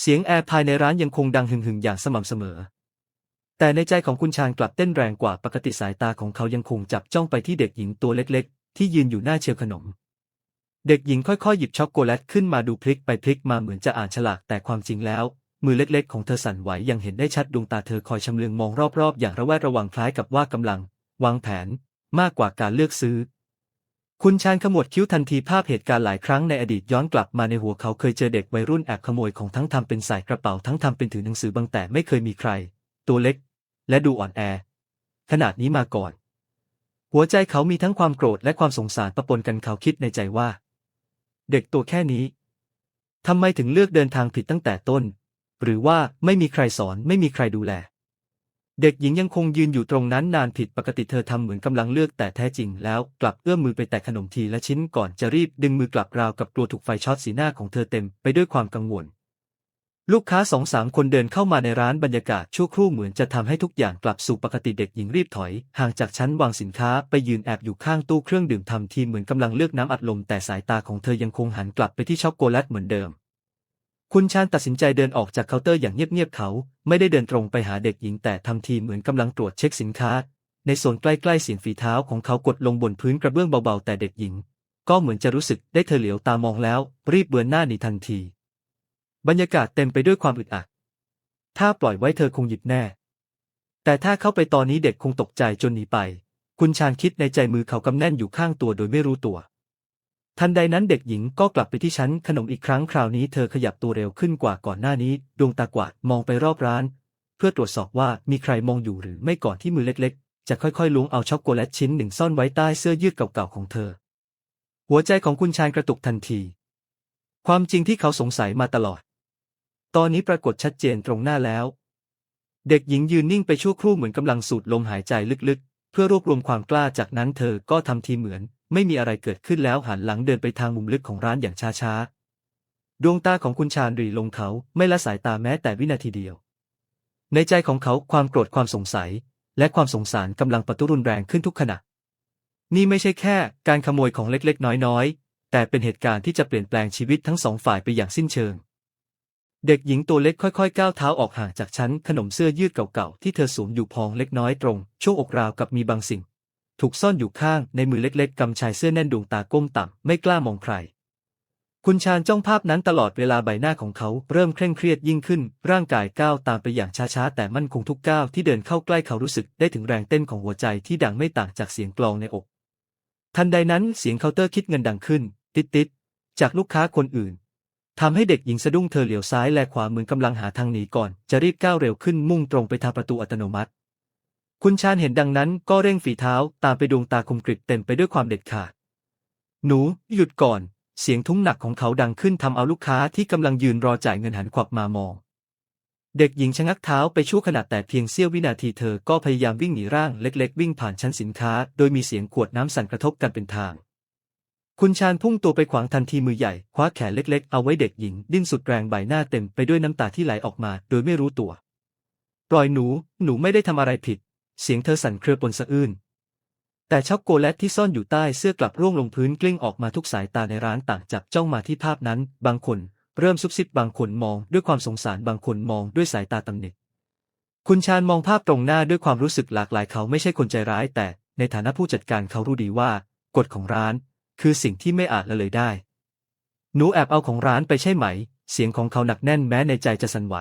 เสียงแอร์ภายในร้านยังคงดังหึ่งๆอย่างสม่ำเสมอ แต่ในใจของคุณชาญกลับเต้นแรงกว่าปกติสายตาของเขายังคงจับจ้องไปที่เด็กหญิงตัวเล็กๆ ที่ยืนอยู่หน้าเชลขนม เด็กหญิงค่อยๆ หยิบช็อกโกแลตขึ้นมาดูพลิกไปพลิกมาเหมือนจะอ่านฉลากแต่ความจริงแล้ว มือเล็กๆ ของเธอสั่นไหวยังเห็นได้ชัดดวงตาเธอคอยชำเลืองมองรอบๆ อย่างระแวดระวังคล้ายกับว่ากำลัง วางแผน มากกว่าการเลือกซื้อ คุณชาญขมวดคิ้วทันทีภาพเหตุการณ์หลายครั้งในอดีตย้อนกลับมาในหัวเขาเคยเจอเด็กวัยรุ่นแอบขโมยของทั้งทำเป็นใส่กระเป๋าทั้งทำเป็นถือหนังสือบางแต่ไม่เคยมีใคร ตัวเล็ก และดูอ่อนแอ ขนาดนี้มาก่อน หัวใจเขามีทั้งความโกรธและความสงสารปะปนกันเขาคิดในใจว่า เด็กตัวแค่นี้ทำไมถึงเลือกเดินทางผิดตั้งแต่ต้น หรือว่าไม่มีใครสอนไม่มีใครดูแล เด็กหญิงยังคงยืนอยู่ตรงนั้นนานผิดปกติเธอทำเหมือนกำลังเลือกแต่แท้จริงแล้วกลับเอื้อมมือไปแตะขนมทีละชิ้นก่อนจะรีบดึงมือกลับราวกับกลัวถูกไฟช็อตสีหน้าของเธอเต็มไปด้วยความกังวล ลูกค้าสองสามคนเดินเข้ามาในร้านบรรยากาศชั่วครู่เหมือนจะทำให้ทุกอย่างกลับสู่ปกติเด็กหญิงรีบถอย ห่างจากชั้นวางสินค้าไปยืนแอบอยู่ข้างตู้เครื่องดื่มทำทีเหมือนกำลังเลือกน้ำอัดลมแต่สายตาของเธอยังคงหันกลับไปที่ช็อกโกแลตเหมือนเดิม คุณชาญตัดสินใจเดินออกจากเคาน์เตอร์อย่างเงียบๆเขา ไม่ได้เดินตรงไปหาเด็กหญิงแต่ทำทีเหมือนกำลังตรวจเช็คสินค้า ในโซนใกล้ๆเสียงฝีเท้าของเขากดลงบนพื้นกระเบื้องเบาๆแต่เด็กหญิง ก็เหมือนจะรู้สึกได้เธอเหลียวตามองแล้ว รีบเบือนหน้าหนีทันที บรรยากาศเต็มไปด้วยความอึดอัด ถ้าปล่อยไว้เธอคงหยิบแน่ แต่ถ้าเข้าไปตอนนี้เด็กคงตกใจจนหนีไป คุณชาญคิดในใจมือเขากำแน่นอยู่ข้างตัวโดยไม่รู้ตัว ทันใดนั้นเด็กหญิงก็กลับไปที่ชั้นขนมอีกครั้งคราวนี้เธอขยับตัวเร็วขึ้นกว่าก่อนหน้านี้ ดวงตากวาดมองไปรอบร้าน เพื่อตรวจสอบว่ามีใครมองอยู่หรือไม่ก่อนที่มือเล็กๆ จะค่อยๆล้วงเอาช็อกโกแลตชิ้นหนึ่งซ่อนไว้ใต้เสื้อยืดเก่าๆของเธอ หัวใจของคุณชาญกระตุกทันที ความจริงที่เขาสงสัยมาตลอด ตอนนี้ปรากฏชัดเจนตรงหน้าแล้ว เด็กหญิงยืนนิ่งไปชั่วครู่เหมือนกำลังสูดลมหายใจลึกๆ เพื่อรวบรวมความกล้าจากนั้นเธอก็ทำทีเหมือน ไม่มีอะไรเกิดขึ้นแล้วหันหลังเดินไปทางมุมลึกของร้านอย่างช้าๆ ดวงตาของคุณชาญรีลงเขาไม่ละสายตาแม้แต่วินาทีเดียว ในใจของเขาความโกรธความสงสัย และความสงสารกำลังปะทุรุนแรงขึ้นทุกขณะ นี่ไม่ใช่แค่การขโมยของเล็กๆ น้อยๆ แต่เป็นเหตุการณ์ที่จะเปลี่ยนแปลงชีวิตทั้งสองฝ่ายไปอย่างสิ้นเชิงเด็กหญิงตัวเล็กค่อยๆ ก้าวเท้าออกห่างจากชั้นขนมเสื้อยืดเก่าๆ ที่เธอสวมอยู่พองเล็กน้อยตรง ช่วงอกราวกับมีบางสิ่ง ถูกซ่อนอยู่ข้างในมือเล็กๆกำชายเสื้อแน่นดวงตาก้มต่ำไม่กล้ามองใคร คุณชาญจ้องภาพนั้นตลอดเวลาใบหน้าของเขาเริ่มเคร่งเครียดยิ่งขึ้น ร่างกายก้าวตามไปอย่างช้าๆ แต่มั่นคงทุกก้าวที่เดินเข้าใกล้เขารู้สึกได้ถึงแรงเต้นของหัวใจที่ดังไม่ต่างจากเสียงกลองในอก ทันใดนั้นเสียงเคาน์เตอร์คิดเงินดังขึ้น ติดๆจากลูกค้าคนอื่นทำให้เด็กหญิงสะดุ้งเธอเหลียวซ้ายและขวาเหมือนกำลังหาทางหนีก่อน จะรีบก้าวเร็วขึ้นมุ่งตรงไปทางประตูอัตโนมัติ คุณชาญเห็นดังนั้นก็เร่งฝีเท้าตามไปดวงตาคมกริบเต็มไปด้วยความเด็ดขาด หนู หยุดก่อน เสียงทุ้มหนักของเขาดังขึ้นทำเอาลูกค้าที่กำลังยืนรอจ่ายเงินหันขวับมามอง เด็กหญิงชะงักเท้าไปชั่วขณะแต่เพียงเสี้ยววินาทีเธอก็พยายามวิ่งหนีร่างเล็ก ๆ วิ่งผ่านชั้นสินค้า โดยมีเสียงขวดน้ำสั่นกระทบกันเป็นทาง คุณชาญพุ่งตัวไปขวางทันทีมือใหญ่คว้าแขนเล็ก ๆ เอาไว้เด็กหญิง ดิ้นสุดแรงใบหน้าเต็มไปด้วยน้ำตาที่ไหลออกมา โดยไม่รู้ตัว ปล่อยหนู หนูไม่ได้ทำอะไรผิด เสียงเธอสั่นเครือปนสะอื้นแต่ช็อกโกแลตที่ซ่อนอยู่ใต้เสื้อกลับร่วงลงพื้นกลิ้งออกมาทุกสายตาในร้านต่างจับจ้องมาที่ภาพนั้น บางคนเริ่มซุบซิบบางคนมองด้วยความสงสารบางคนมองด้วยสายตาตำหนิคุณชาญมองภาพตรงหน้าด้วยความรู้สึกหลากหลายเขาไม่ใช่คนใจร้าย แต่ในฐานะผู้จัดการเขารู้ดีว่า กฎของร้าน คือสิ่งที่ไม่อาจละเลยได้ หนูแอบเอาของร้านไปใช่ไหม เสียงของเขาหนักแน่นแม้ในใจจะสั่นไหว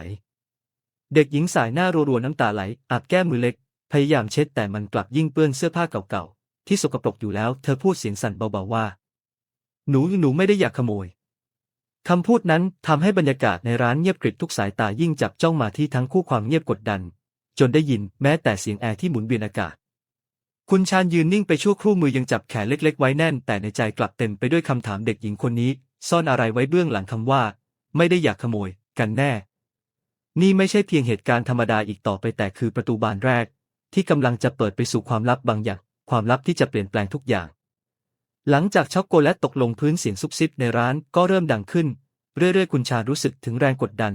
เด็กหญิงสายหน้ารัวๆน้ำตาไหลอาบแก้มมือเล็ก พยายามเช็ดแต่มันกลับยิ่งเปื้อนเสื้อผ้าเก่าๆ ที่สกปรกอยู่แล้ว เธอพูดเสียงสั่นเบาๆว่า หนูหนูไม่ได้อยากขโมย คำพูดนั้นทำให้บรรยากาศในร้านเงียบกริบทุกสายตายิ่งจับจ้องมาที่ทั้งคู่ความเงียบกดดัน จนได้ยินแม้แต่เสียงแอร์ที่หมุนเวียนอากาศ คุณชาญยืนนิ่งไปชั่วครู่มือยังจับแขนเล็ก ๆ ไว้แน่น แต่ในใจกลับเต็มไปด้วยคำถามเด็กหญิงคนนี้ ซ่อนอะไรไว้เบื้องหลังคำว่า ไม่ได้อยากขโมย กันแน่ นี่ไม่ใช่เพียงเหตุการณ์ธรรมดาอีกต่อไปแต่คือประตูบานแรก ที่กำลังจะเปิดไปสู่ความลับบางอย่าง ความลับที่จะเปลี่ยนแปลงทุกอย่าง หลังจากช็อกโกแลตตกลงพื้นเสียงซุบซิบในร้านก็เริ่มดังขึ้น เรื่อยๆ คุณชารู้สึกถึงแรงกดดัน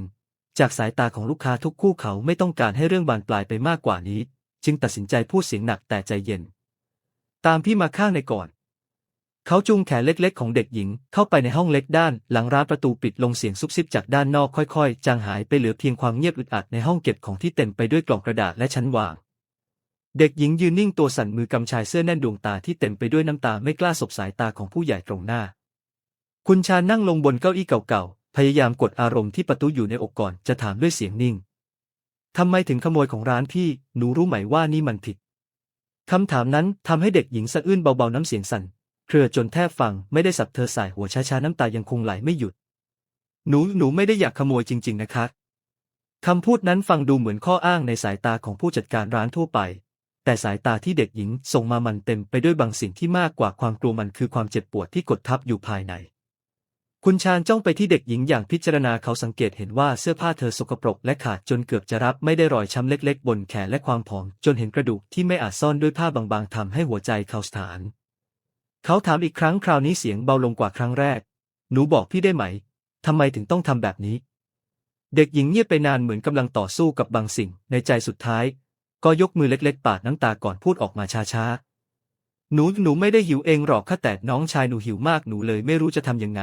จากสายตาของลูกค้าทุกคู่เขาไม่ต้องการให้เรื่องบานปลายไปมากกว่านี้ จึงตัดสินใจพูดเสียงหนักแต่ใจเย็น ตามพี่มาข้างในก่อน เขาจูงแขนเล็กๆ ของเด็กหญิง เข้าไปในห้องเล็กด้าน หลังร้านประตูปิดลงเสียงซุบซิบจากด้านนอกค่อยๆ จางหายไปเหลือเพียงความเงียบอึดอัดในห้องเก็บของที่เต็มไปด้วยกล่องกระดาษและชั้นวาง เด็กหญิงยืนนิ่งตัวสั่นมือกำชายเสื้อแน่นดวงตาที่เต็มไปด้วยน้ำตาไม่กล้าสบสายตาของผู้ใหญ่ตรงหน้า คุณชานั่งลงบนเก้าอี้เก่าๆ พยายามกดอารมณ์ที่ประตูอยู่ในอกก่อนจะถามด้วยเสียงนิ่ง ทำไมถึงขโมยของร้านพี่ หนูรู้ไหมว่านี่มันผิด คำถามนั้นทำให้เด็กหญิงสะอื้นเบาๆน้ำเสียงสั่น เครือจนแทบฟังไม่ได้สับเธอสายหัวช้าๆน้ำตายังคงไหลไม่หยุด หนูหนูไม่ได้อยากขโมยจริง ๆ นะคะคำพูดนั้นฟังดูเหมือนข้ออ้างในสายตาของผู้จัดการร้านทั่วไป แต่สายตาที่เด็กหญิงส่งมามันเต็มไปด้วยบางสิ่งที่มากกว่าความกลัวมันคือความเจ็บปวดที่กดทับอยู่ภายใน คุณชาญจ้องไปที่เด็กหญิงอย่างพิจารณาเขาสังเกตเห็นว่าเสื้อผ้าเธอสกปรกและขาดจนเกือบจะรับไม่ได้รอยช้ำเล็กๆ บนแขนและความผอมจนเห็นกระดูกที่ไม่อาจซ่อนด้วยผ้าบางๆทำให้หัวใจเขาสถาน เขาถามอีกครั้งคราวนี้เสียงเบาลงกว่าครั้งแรก หนูบอกพี่ได้ไหมทำไมถึงต้องทำแบบนี้ เด็กหญิงเงียบไปนานเหมือนกำลังต่อสู้กับบางสิ่งในใจสุดท้าย ก็ยกมือเล็กๆ ปาดน้ำตาก่อนพูดออกมาช้าๆ หนูหนูไม่ได้หิวเองหรอกค่ะแต่น้องชายหนูหิวมากหนูเลยไม่รู้จะทำยังไง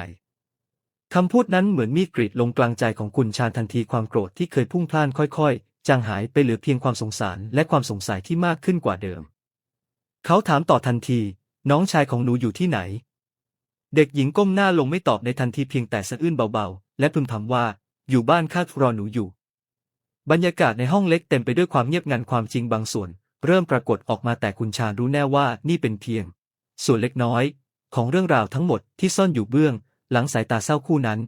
คำพูดนั้นเหมือนมีดกรีดลงกลางใจของคุณชาญทันทีความโกรธที่เคยพุ่งพล่านค่อยๆ จางหายไปเหลือเพียงความสงสารและความสงสัยที่มากขึ้นกว่าเดิม เขาถามต่อทันที น้องชายของหนูอยู่ที่ไหน เด็กหญิงก้มหน้าลงไม่ตอบในทันทีเพียงแต่สะอื้นเบาๆ และพึมพำว่า อยู่บ้านข้ารอหนูอยู่ บรรยากาศในห้องเล็กเต็มไปด้วยความเงียบงันความจริงบางส่วน เริ่มปรากฏออกมาแต่คุณชาญรู้แน่ว่านี่เป็นเพียง ส่วนเล็กน้อย ของเรื่องราวทั้งหมดที่ซ่อนอยู่เบื้อง หลังสายตาเศร้าคู่นั้น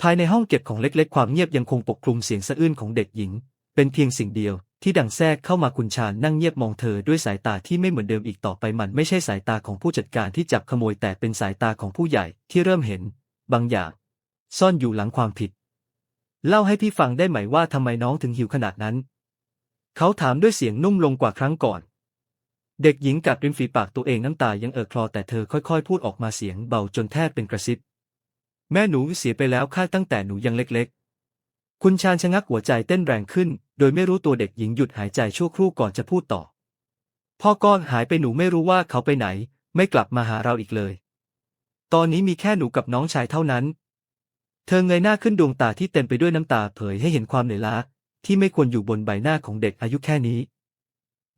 ภายในห้องเก็บของเล็กๆ ความเงียบยังคงปกคลุมเสียงสะอื้นของเด็กหญิง เป็นเพียงสิ่งเดียว ที่ดังแทรกเข้ามาคุณชาญนั่งเงียบมองเธอด้วยสายตาที่ไม่เหมือนเดิมอีกต่อไปมันไม่ใช่สายตาของผู้จัดการที่จับขโมยแต่เป็นสายตาของผู้ใหญ่ที่เริ่มเห็น บางอย่าง ซ่อนอยู่หลังความผิด เล่าให้พี่ฟังได้ไหมว่าทำไมน้องถึงหิวขนาดนั้น เขาถามด้วยเสียงนุ่มลงกว่าครั้งก่อน เด็กหญิงกัดริมฝีปากตัวเองน้ำตายังเอ่อคลอแต่เธอค่อยๆ พูดออกมาเสียงเบาจนแทบเป็นกระซิบ แม่หนูเสียไปแล้วค่าตั้งแต่หนูยังเล็กๆ คุณชาญชะงักหัวใจเต้นแรงขึ้น โดยไม่รู้ตัวเด็กหญิงหยุดหายใจชั่วครู่ก่อนจะพูดต่อ พ่อก้อนหายไปหนูไม่รู้ว่าเขาไปไหน ไม่กลับมาหาเราอีกเลย ตอนนี้มีแค่หนูกับน้องชายเท่านั้น เธอเงยหน้าขึ้นดวงตาที่เต็มไปด้วยน้ำตาเผยให้เห็นความเหนื่อยล้าที่ไม่ควรอยู่บนใบหน้าของเด็กอายุแค่นี้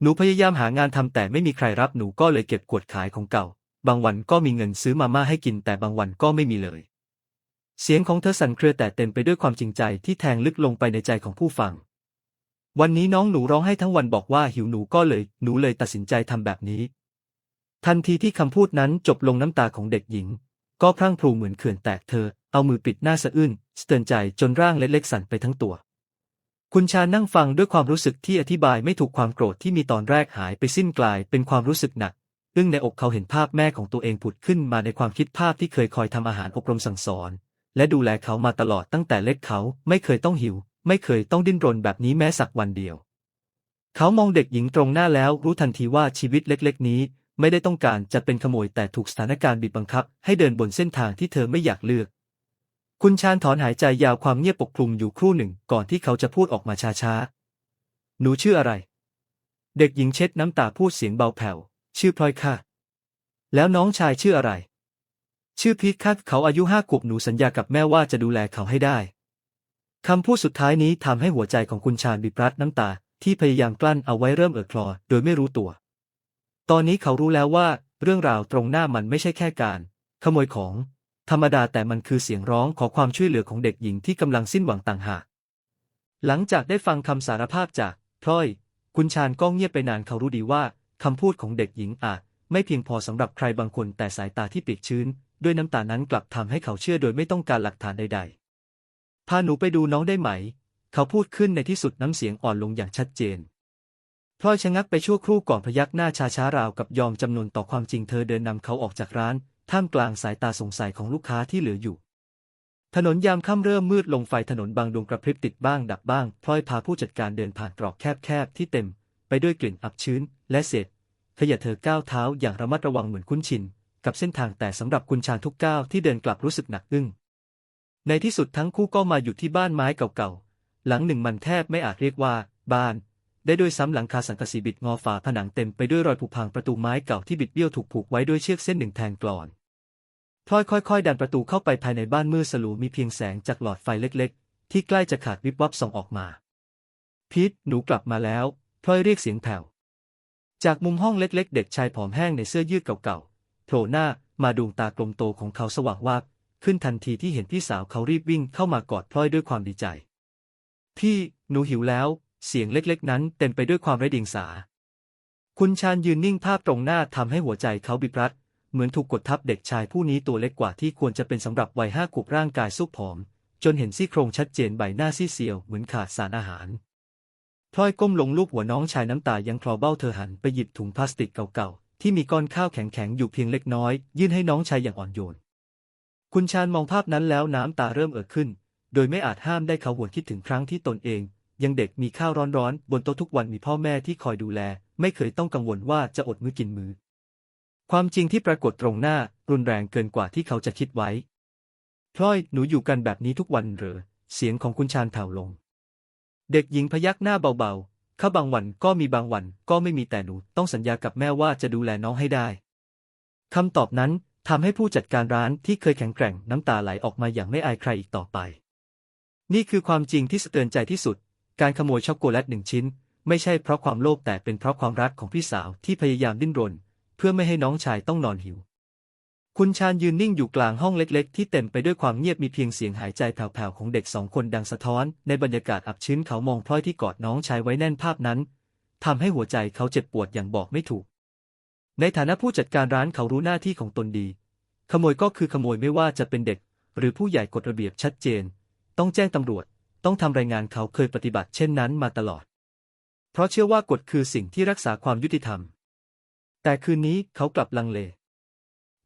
หนูพยายามหางานทำแต่ไม่มีใครรับหนูก็เลยเก็บกวดขายของเก่า บางวันก็มีเงินซื้อมาม่าให้กินแต่บางวันก็ไม่มีเลย เสียงของเธอสั่นเครือแต่เต็มไปด้วยความจริงใจที่แทงลึกลงไปในใจของผู้ฟัง วันนี้น้องหนูร้องให้ทั้งวันบอกว่าหิวหนูก็เลย หนูเลยตัดสินใจทำแบบนี้ ทันทีที่คำพูดนั้นจบลงน้ำตาของเด็กหญิง ก็พรั่งพรูเหมือนเขื่อนแตกเธอ เอามือปิดหน้าสะอื้นสเตือนใจจนร่างเล็กๆสั่นไปทั้งตัว คุณชานั่งฟังด้วยความรู้สึกที่อธิบายไม่ถูกความโกรธที่มีตอนแรกหายไปสิ้นกลายเป็นความรู้สึกหนักอึ้งในอกเขาเห็นภาพแม่ของตัวเองผุดขึ้นมาในความคิดภาพที่เคยคอยทำอาหารอบรมสั่งสอน และดูแลเขามาตลอดตั้งแต่เล็กเขาไม่เคยต้องหิว ไม่เคยต้องดิ้นรนแบบนี้แม้สักวันเดียว เขามองเด็กหญิงตรงหน้าแล้วรู้ทันทีว่าชีวิตเล็ก ๆ นี้ ไม่ได้ต้องการจะเป็นขโมยแต่ถูกสถานการณ์บีบบังคับ ให้เดินบนเส้นทางที่เธอไม่อยากเลือก คุณชาญถอนหายใจยาวความเงียบปกคลุมอยู่ครู่หนึ่งก่อนที่เขาจะพูดออกมาช้าๆ หนูชื่ออะไร เด็กหญิงเช็ดน้ำตาพูดเสียงเบาแผ่ว ชื่อพลอยค่ะ แล้วน้องชายชื่ออะไร ชื่อพีทค่ะเขาอายุห้าขวบหนูสัญญากับแม่ว่าจะดูแลเขาให้ได้คำพูดสุดท้ายนี้ทำให้หัวใจของคุณชาญบีบรัดน้ำตาที่พยายามกลั้นเอาไว้เริ่มเอ่อคลอ โดยไม่รู้ตัว ตอนนี้เขารู้แล้วว่าเรื่องราวตรงหน้ามันไม่ใช่แค่การ ขโมยของ ธรรมดาแต่มันคือเสียงร้องขอความช่วยเหลือของเด็กหญิงที่กำลังสิ้นหวังต่างหากหลังจากได้ฟังคำสารภาพจากพลอย คุณชาญก็เงียบไปนานเขารู้ดีว่าคำพูดของเด็กหญิงอาจ ไม่เพียงพอสำหรับใครบางคนแต่สายตาที่เปียกชื้น ด้วยน้ำตานั้นกลับทำให้เขาเชื่อโดยไม่ต้องการหลักฐานใด ๆ พาหนูไปดูน้องได้ไหม เขาพูดขึ้นในที่สุดน้ำเสียงอ่อนลงอย่างชัดเจน พลอยชะงักไปชั่วครู่ก่อนพยักหน้าช้าๆราวกับยอมจำนวนต่อความจริงเธอเดินนำเขาออกจากร้าน ท่ามกลางสายตาสงสัยของลูกค้าที่เหลืออยู่ ถนนยามค่ำเริ่มมืดลงไฟถนนบางดวงกระพริบติดบ้างดับบ้าง พลอยพาผู้จัดการเดินผ่านตรอกแคบๆที่เต็ม ไปด้วยกลิ่นอับชื้น และเศษขยะเธอก้าวเท้าอย่างระมัดระวังเหมือนคุ้นชิน กับเส้นทางแต่สำหรับคุณชาญทุกก้าวที่เดินกลับรู้สึกหนักอึ้งในที่สุดทั้งคู่ก็มาอยู่ที่บ้านไม้เก่าๆหลังหนึ่งมันแทบไม่อาจเรียกว่า บ้าน ได้ด้วยซ้ำหลังคาสังกะสีบิดงอฝาผนังเต็มไปด้วยรอยผุพังประตูไม้เก่าที่บิดเบี้ยวถูกผูกไว้ด้วยเชือกเส้นหนึ่งแทงกลอนพลอยค่อยๆ ดันประตูเข้าไปภายในบ้านมืดสลัวมีเพียงแสงจากหลอดไฟเล็กๆ ที่ใกล้จะขาดวิบวับส่องออกมา พีทหนูกลับมาแล้วพลอยเรียกเสียงแผ่วจากมุมห้องเล็ก ๆ เด็กชายผอมแห้งในเสื้อยืดเก่าๆโผล่หน้ามาดวงตากลมโตของเขาสว่างวาบขึ้นทันทีที่เห็นพี่สาวเขารีบวิ่งเข้ามากอดพลอยด้วยความดีใจ พี่หนูหิวแล้ว เสียงเล็กๆ นั้นเต็มไปด้วยความไร้เดียงสา คุณชาญยืนนิ่งภาพตรงหน้าทำให้หัวใจเขาบิบรัด เหมือนถูกกดทับเด็กชายผู้นี้ตัวเล็กกว่าที่ควรจะเป็นสำหรับวัยห้าขวบร่างกายซุกผอม จนเห็นซี่โครงชัดเจนใบหน้าซีดเซียวเหมือนขาดสารอาหารพลอยก้มลงลูบหัวน้องชายน้ำตายังคลอเบ้าเธอหันไปหยิบถุงพลาสติกเก่าๆ ที่มีก้อนข้าวแข็งๆ อยู่เพียงเล็กน้อย ยื่นให้น้องชายอย่างอ่อนโยน คุณชาญมองภาพนั้นแล้วน้ำตาเริ่มเอ่อขึ้น โดยไม่อาจห้ามได้เขาหวนคิดถึงครั้งที่ตนเอง ยังเด็กมีข้าวร้อนๆ บนโต๊ะทุกวันมีพ่อแม่ที่คอยดูแล ไม่เคยต้องกังวลว่าจะอดมื้อกินมื้อ ความจริงที่ปรากฏตรงหน้ารุนแรงเกินกว่าที่เขาจะคิดไว้ พลอยหนูอยู่กันแบบนี้ทุกวันเหรอ เสียงของคุณชาญแผ่วลง เด็กหญิงพยักหน้าเบาๆ ข้าบางวันก็มีบางวันก็ไม่มีแต่หนูต้องสัญญากับแม่ว่าจะดูแลน้องให้ได้ คำตอบนั้นทำให้ผู้จัดการร้านที่เคยแข็งแกร่งน้ำตาไหลออกมาอย่างไม่อายใครอีกต่อไป นี่คือความจริงที่สะเตือนใจที่สุด การขโมยช็อกโกแลตหนึ่งชิ้น ไม่ใช่เพราะความโลภแต่เป็นเพราะความรักของพี่สาวที่พยายามดิ้นรน เพื่อไม่ให้น้องชายต้องนอนหิว คุณชาญยืนนิ่งอยู่กลางห้องเล็กๆ ที่เต็มไปด้วยความเงียบมีเพียงเสียงหายใจแผ่วๆของเด็กสองคนดังสะท้อน ในบรรยากาศอับชื้นเขามองพลอยที่กอดน้องชายไว้แน่นภาพนั้นทำให้หัวใจเขาเจ็บปวดอย่างบอกไม่ถูก ในฐานะผู้จัดการร้านเขารู้หน้าที่ของตนดี ขโมยก็คือขโมยไม่ว่าจะเป็นเด็ก หรือผู้ใหญ่กฎระเบียบชัดเจน ต้องแจ้งตำรวจ ต้องทำรายงานเขาเคยปฏิบัติเช่นนั้นมาตลอด เพราะเชื่อว่ากฎคือสิ่งที่รักษาความยุติธรรม แต่คืนนี้เขากลับลังเล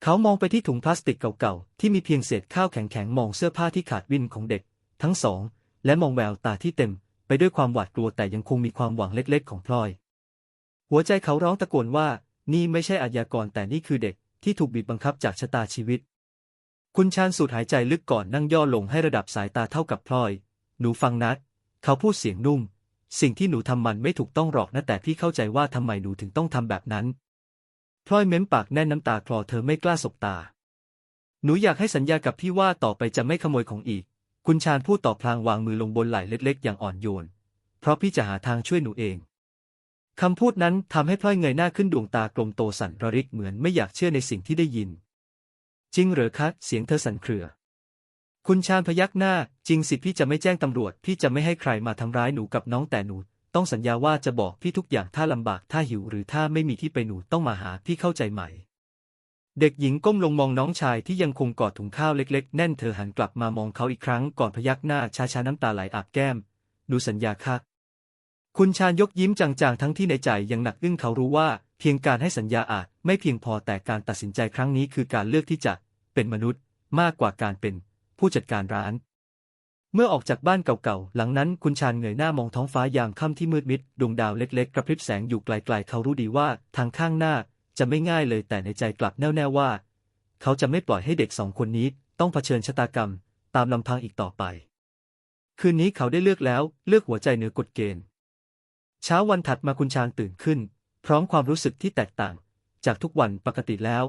เขามองไปที่ถุงพลาสติกเก่าๆ ที่มีเพียงเศษข้าวแข็งๆ มองเสื้อผ้าที่ขาดวินของเด็ก ทั้งสอง และมองแววตาที่เต็ม ไปด้วยความหวาดกลัวแต่ยังคงมีความหวังเล็กๆ ของพลอย หัวใจเขาร้องตะโกนว่า นี่ไม่ใช่อาญากรแต่นี่คือเด็กที่ถูกบีบบังคับจากชะตาชีวิตคุณชาญสูดหายใจลึกก่อนนั่งย่อลงให้ระดับสายตาเท่ากับพลอย หนูฟังนัดเขาพูดเสียงนุ่ม สิ่งที่หนูทำมันไม่ถูกต้องหรอกนะแต่พี่เข้าใจว่าทำไมหนูถึงต้องทำแบบนั้นพลอยเม้มปากแน่นน้ำตาคลอเธอไม่กล้าสบตา หนูอยากให้สัญญากับพี่ว่าต่อไปจะไม่ขโมยของอีก คุณชาญพูดต่อพลางวางมือลงบนไหล่เล็ก ๆ อย่างอ่อนโยน เพราะพี่จะหาทางช่วยหนูเองคำพูดนั้นทำให้พลอยเงยหน้าขึ้นดวงตากลมโตสั่นระริกเหมือนไม่อยากเชื่อในสิ่งที่ได้ยิน จริงเหรอคะเสียงเธอสั่นเครือ คุณชาญพยักหน้า จริงสิพี่จะไม่แจ้งตำรวจ พี่จะไม่ให้ใครมาทำร้ายหนูกับน้องแต่หนู ต้องสัญญาว่าจะบอกพี่ทุกอย่างถ้าลำบากถ้าหิวหรือถ้าไม่มีที่ไปหนูต้องมาหาพี่เข้าใจไหม เด็กหญิงก้มลงมองน้องชายที่ยังคงกอดถุงข้าวเล็กๆ แน่นเธอหันกลับมามองเขาอีกครั้งก่อนพยักหน้าช้าๆน้ำตาไหลอาบแก้ม หนูสัญญาค่ะคุณชาญยกยิ้มจางๆ ทั้งที่ในใจยังหนักอึ้งเขารู้ว่า เพียงการให้สัญญาอาจไม่เพียงพอแต่การตัดสินใจครั้งนี้คือการเลือกที่จะเป็นมนุษย์มากกว่าการเป็น ผู้จัดการร้าน เมื่อออกจากบ้านเก่าๆ หลังนั้นคุณชาญเงยหน้ามองท้องฟ้ายามค่ำที่มืดมิด ดวงดาวเล็กๆ กระพริบแสงอยู่ไกลๆ เขารู้ดีว่าทางข้างหน้าจะไม่ง่ายเลยแต่ในใจกลับแน่วแน่ว่า เขาจะไม่ปล่อยให้เด็กสองคนนี้ต้องเผชิญชะตากรรม ตามลำพังอีกต่อไป คืนนี้เขาได้เลือกแล้วเลือกหัวใจเหนือกฎเกณฑ์ เช้าวันถัดมาคุณชางตื่นขึ้น พร้อมความรู้สึกที่แตกต่าง จากทุกวันปกติแล้ว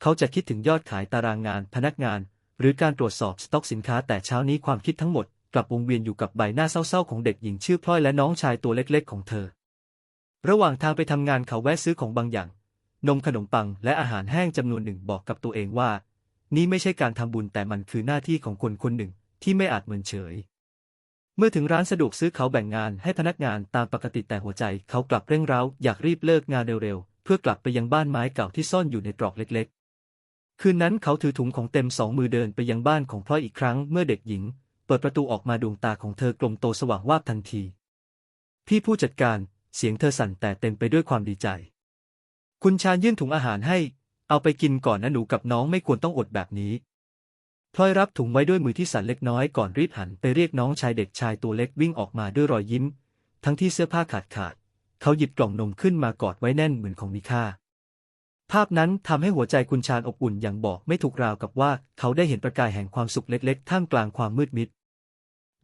เขาจะคิดถึงยอดขายตารางงานพนักงาน หรือการตรวจสอบสต็อกสินค้าแต่เช้านี้ความคิดทั้งหมด กลับวงเวียนอยู่กับใบหน้าเศร้าๆของเด็กหญิงชื่อพลอยและน้องชายตัวเล็กๆของเธอ ระหว่างทางไปทำงานเขาแวะซื้อของบางอย่าง นมขนมปังและอาหารแห้งจำนวนหนึ่งบอกกับตัวเองว่า นี่ไม่ใช่การทำบุญแต่มันคือหน้าที่ของคนคนหนึ่งที่ไม่อาจเมินเฉย เมื่อถึงร้านสะดวกซื้อเขาแบ่งงานให้พนักงานตามปกติแต่หัวใจ เขากลับเร่งร้าอยากรีบเลิกงานเร็วๆเพื่อกลับไปยังบ้านไม้เก่าที่ซ่อนอยู่ในตรอกเล็กๆ คืนนั้นเขาถือถุงของเต็มสองมือเดินไปยังบ้านของพลอยอีกครั้งเมื่อเด็กหญิง เปิดประตูออกมาดวงตาของเธอกลมโตสว่างวาบทันที พี่ผู้จัดการเสียงเธอสั่นแต่เต็มไปด้วยความดีใจ คุณชาญยื่นถุงอาหารให้ เอาไปกินก่อนนะหนูกับน้องไม่ควรต้องอดแบบนี้พลอยรับถุงไว้ด้วยมือที่สั่นเล็กน้อยก่อนรีบหันไปเรียกน้องชายเด็กชายตัวเล็กวิ่งออกมาด้วยรอยยิ้ม ทั้งที่เสื้อผ้าขาดขาด เขาหยิบกล่องนมขึ้นมากอดไว้แน่นเหมือนของมีค่า ภาพนั้นทำให้หัวใจคุณชาญอบอุ่นอย่างบอกไม่ถูกราวกับว่าเขาได้เห็นประกายแห่งความสุขเล็กๆ ท่ามกลางความมืดมิด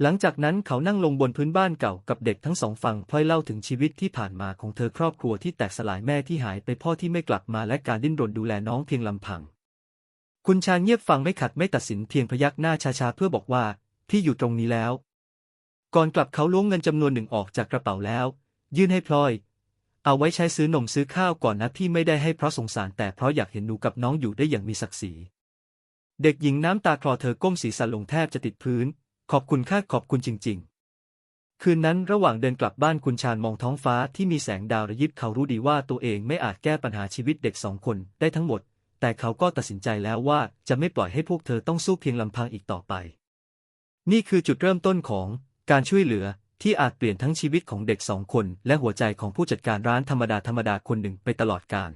หลังจากนั้นเขานั่งลงบนพื้นบ้านเก่ากับเด็กทั้งสองฟังพลอยเล่าถึงชีวิตที่ผ่านมาของเธอครอบครัวที่แตกสลายแม่ที่หายไปพ่อที่ไม่กลับมาและการดิ้นรนดูแลน้องเพียงลำพัง คุณชาญเงียบฟังไม่ขัดไม่ตัดสินเพียงพยักหน้าช้าๆเพื่อบอกว่าพี่อยู่ตรงนี้แล้ว ก่อนกลับเขาล้วงเงินจำนวนหนึ่งออกจากกระเป๋าแล้ว ยื่นให้พลอย เอาไว้ใช้ซื้อนมซื้อข้าวก่อนนะพี่ไม่ได้ให้เพราะสงสารแต่เพราะอยากเห็นหนูกับน้องอยู่ได้อย่างมีศักดิ์ศรี เด็กหญิงน้ำตาคลอเธอก้มศีรษะลงแทบจะติดพื้น ขอบคุณค่าขอบคุณจริง ๆ คืนนั้นระหว่างเดินกลับบ้านคุณชาญมองท้องฟ้าที่มีแสงดาวระยิบเขารู้ดีว่าตัวเองไม่อาจแก้ปัญหาชีวิตเด็กสองคนได้ทั้งหมด แต่เขาก็ตัดสินใจแล้วว่าจะไม่ปล่อยให้พวกเธอต้องสู้เพียงลำพังอีกต่อไป นี่คือจุดเริ่มต้นของการช่วยเหลือ ที่อาจเปลี่ยนทั้งชีวิตของเด็กสองคนและหัวใจของผู้จัดการร้านธรรมดาธรรมดาคนหนึ่งไปตลอดกาล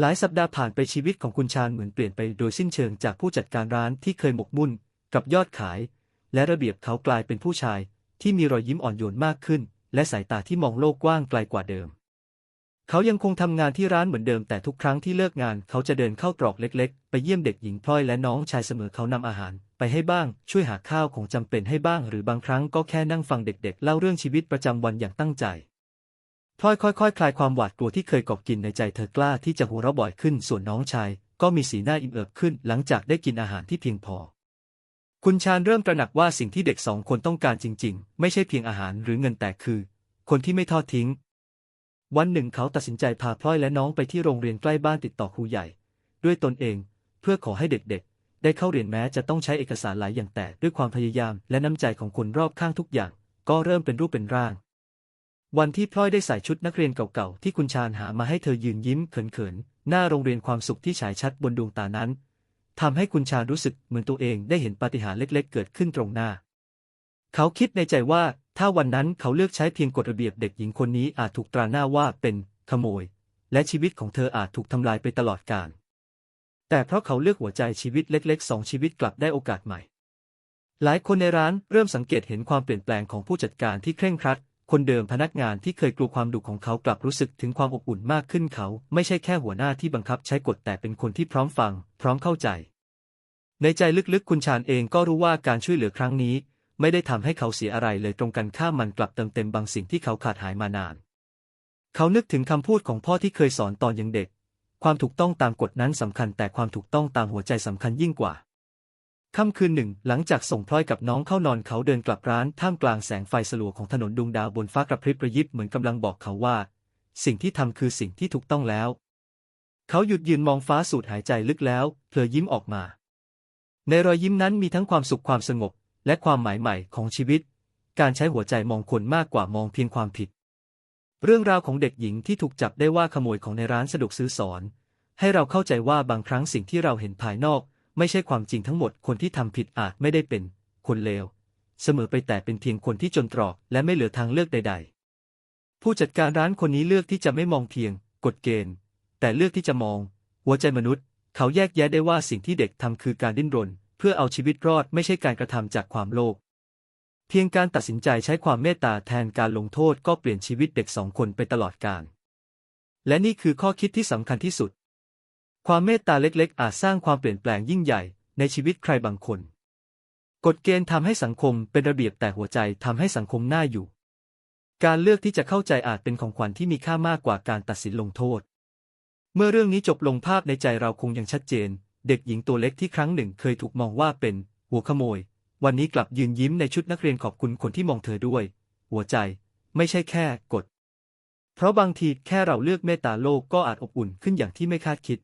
หลายสัปดาห์ผ่านไปชีวิตของคุณชาญเหมือนเปลี่ยนไปโดยสิ้นเชิงจากผู้จัดการร้านที่เคยหมกมุ่น กับยอดขาย และระเบียบเขากลายเป็นผู้ชาย ที่มีรอยยิ้มอ่อนโยนมากขึ้น และสายตาที่มองโลกกว้างไกลกว่าเดิม เขายังคงทำงานที่ร้านเหมือนเดิมแต่ทุกครั้งที่เลิกงานเขาจะเดินเข้าตรอกเล็กๆ ไปเยี่ยมเด็กหญิงพลอยและน้องชายเสมอเขานำอาหาร ไปให้บ้าง ช่วยหาข้าวของจำเป็นให้บ้าง หรือบางครั้งก็แค่นั่งฟังเด็กๆ เล่าเรื่องชีวิตประจำวันอย่างตั้งใจพลอยค่อยๆคคลายความหวาดกลัวที่เคยกอบกินในใจเธอกล้าที่จะหัวเราะบ่อยขึ้นส่วนน้องชาย ก็มีสีหน้าอิ่มเอิบขึ้นหลังจากได้กินอาหารที่เพียงพอ คุณชาญเริ่มตระหนักว่าสิ่งที่เด็กสองคนต้องการจริง ๆ ไม่ใช่เพียงอาหารหรือเงินแต่คือ คนที่ไม่ทอดทิ้ง วันหนึ่งเขาตัดสินใจพาพลอยและน้องไปที่โรงเรียนใกล้บ้านติดต่อครูใหญ่ ด้วยตนเอง เพื่อขอให้เด็กๆ ได้เข้าเรียนแม้จะต้องใช้เอกสารหลายอย่างแต่ด้วยความพยายามและน้ำใจของคนรอบข้างทุกอย่าง ก็เริ่มเป็นรูปเป็นร่าง วันที่พลอยได้ใส่ชุดนักเรียนเก่าๆ ที่คุณชาญหามาให้เธอยืนยิ้มเขินๆ หน้าโรงเรียนความสุขที่ฉายชัดบนดวงตานั้นทำให้คุณชาญรู้สึกเหมือนตัวเองได้เห็นปาฏิหาริย์เล็ก ๆ เกิดขึ้นตรงหน้า เขาคิดในใจว่า ถ้าวันนั้นเขาเลือกใช้เพียงกฎระเบียบเด็กหญิงคนนี้อาจถูกตราหน้าว่าเป็นขโมย และชีวิตของเธออาจถูกทำลายไปตลอดกาล แต่เพราะเขาเลือกหัวใจชีวิตเล็กๆสองชีวิตกลับได้โอกาสใหม่ หลายคนในร้านเริ่มสังเกตเห็นความเปลี่ยนแปลงของผู้จัดการที่เคร่งครัด คนเดิมพนักงานที่เคยกลัวความดุของเขากลับรู้สึกถึงความอบอุ่นมากขึ้นเขา ไม่ใช่แค่หัวหน้าที่บังคับใช้กฎแต่เป็นคนที่พร้อมฟัง พร้อมเข้าใจ ในใจลึกๆ คุณชาญเองก็รู้ว่าการช่วยเหลือครั้งนี้ ไม่ได้ทำให้เขาเสียอะไรเลยตรงกันข้ามมันกลับเติมเต็มบางสิ่งที่เขาขาดหายมานาน เขานึกถึงคำพูดของพ่อที่เคยสอนตอนยังเด็ก ความถูกต้องตามกฎนั้นสำคัญแต่ความถูกต้องตามหัวใจสำคัญยิ่งกว่าค่ำคืนหนึ่ง หลังจากส่งพลอยกับน้องเข้านอนเขาเดินกลับร้านท่ามกลางแสงไฟสลัวของถนนดวงดาวบนฟ้ากระพริบระยิบเหมือนกำลังบอกเขาว่า สิ่งที่ทำคือสิ่งที่ถูกต้องแล้ว เขาหยุดยืนมองฟ้าสูดหายใจลึกแล้วเพลอยิ้มออกมา ในรอยยิ้มนั้นมีทั้งความสุขความสงบ และความหมายใหม่ของชีวิต การใช้หัวใจมองคนมากกว่ามองเพียงความผิด เรื่องราวของเด็กหญิงที่ถูกจับได้ว่าขโมยของในร้านสะดวกซื้อสอน ให้เราเข้าใจว่าบางครั้งสิ่งที่เราเห็นภายนอก ไม่ใช่ความจริงทั้งหมดคนที่ทำผิดอาจไม่ได้เป็น คนเลว เสมอไปแต่เป็นเพียงคนที่จนตรอกและไม่เหลือทางเลือกใด ๆ ผู้จัดการร้านคนนี้เลือกที่จะไม่มองเพียง กฎเกณฑ์ แต่เลือกที่จะมอง หัวใจมนุษย์ เขาแยกแยะได้ว่าสิ่งที่เด็กทำคือการดิ้นรน เพื่อเอาชีวิตรอดไม่ใช่การกระทำจากความโลภเพียงการตัดสินใจใช้ความเมตตาแทนการลงโทษก็เปลี่ยนชีวิตเด็กสองคนไปตลอดกาลและนี่คือข้อคิดที่สำคัญที่สุด ความเมตตาเล็กๆ อาจสร้างความเปลี่ยนแปลงยิ่งใหญ่ในชีวิตใครบางคน กฎเกณฑ์ทำให้สังคมเป็นระเบียบแต่หัวใจทำให้สังคมน่าอยู่ การเลือกที่จะเข้าใจอาจเป็นของขวัญที่มีค่ามากกว่าการตัดสินลงโทษ เมื่อเรื่องนี้จบลงภาพในใจเราคงยังชัดเจน เด็กหญิงตัวเล็กที่ครั้งหนึ่งเคยถูกมองว่าเป็น หัวขโมย วันนี้กลับยืนยิ้มในชุดนักเรียนขอบคุณคนที่มองเธอด้วย หัวใจ ไม่ใช่แค่กด เพราะบางทีแค่เราเลือกเมตตาโลกก็อาจอบอุ่นขึ้นอย่างที่ไม่คาดคิด